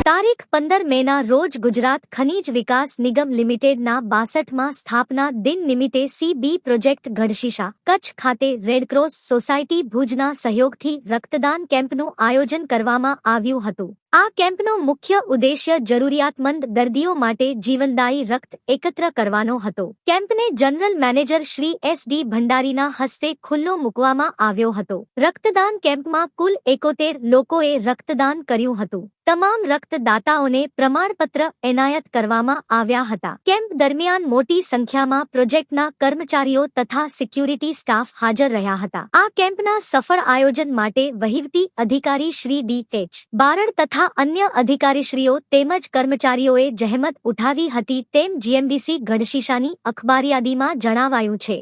તારીખ પંદર મેના રોજ ગુજરાત ખનીજ વિકાસ નિગમ લિમિટેડના બાસઠમાં સ્થાપના દિન નિમિત્તે સીબી પ્રોજેક્ટ ગઢશીશા કચ્છ ખાતે રેડક્રોસ સોસાયટી ભુજના સહયોગથી રક્તદાન કેમ્પનું આયોજન કરવામાં આવ્યું હતું. આ કેમ્પનો મુખ્ય ઉદ્દેશ્ય જરૂરિયાતમંદ દર્દીઓ માટે જીવનદાયી રક્ત એકત્ર કરવાનો હતો. કેમ્પને general manager Shri S D ભંડારીના હસ્તે ખુલ્લો મૂકવામાં આવ્યો હતો. રક્તદાન કેમ્પમાં કુલ એકોતેર લોકોએ રક્તદાન કર્યું હતું. તમામ રક્તદાતાઓને પ્રમાણપત્ર એનાયત કરવામાં આવ્યા હતા. કેમ્પ દરમિયાન મોટી સંખ્યામાં પ્રોજેક્ટના કર્મચારીઓ તથા સિક્યુરિટી સ્ટાફ હાજર રહ્યા હતા. આ કેમ્પના સફળ આયોજન માટે વહીવટી અધિકારી શ્રી ડી એચ બારડ તથા અન્ય અધિકારીશ્રીઓ તેમજ કર્મચારીઓએ જહેમત ઉઠાવી હતી તેમ જીએમડીસી ગઢશીશાની અખબાર યાદીમાં જણાવાયું છે.